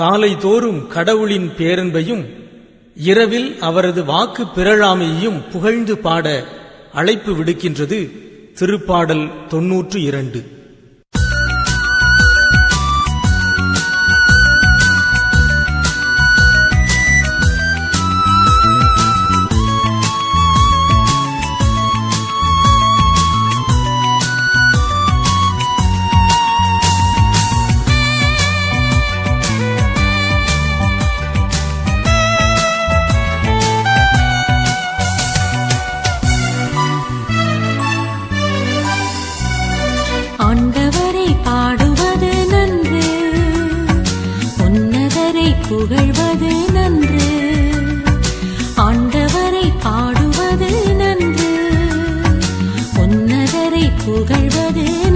காலை தோறும் கடவுளின் பேரன்பையும் இரவில் அவரது வாக்கு பிறழாமையையும் புகழ்ந்து பாட அழைப்பு விடுக்கின்றது திருப்பாடல் தொன்னூற்று இரண்டு. புகழ்வது நன்று. ஆண்டவரை பாடுவது நன்று. உன்னதரை புகழ்வது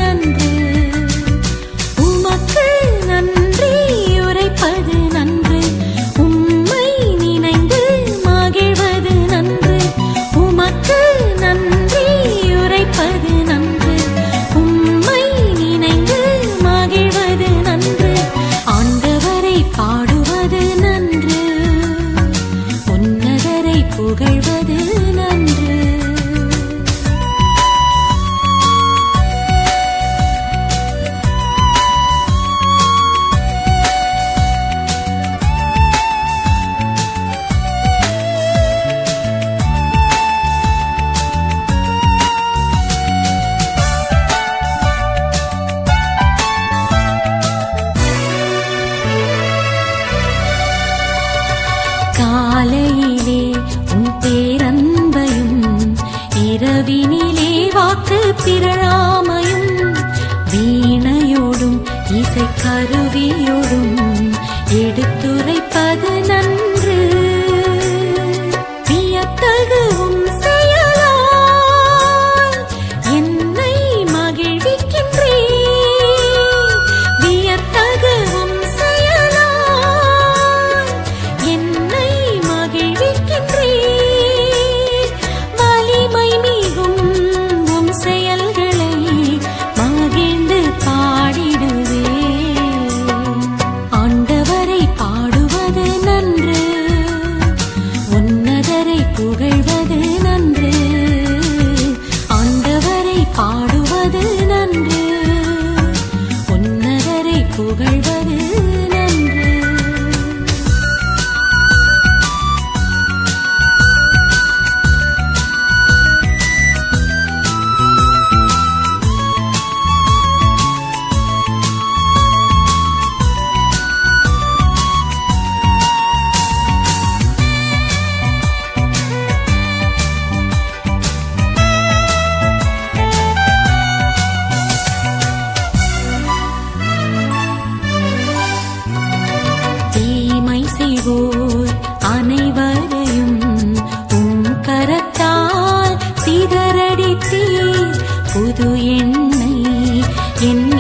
புகழ்வது காலையிலே உன் பேரன்பையும் இரவினிலே வாக்கு பிறழாமையும் ஆட புது எண்ணெய் என்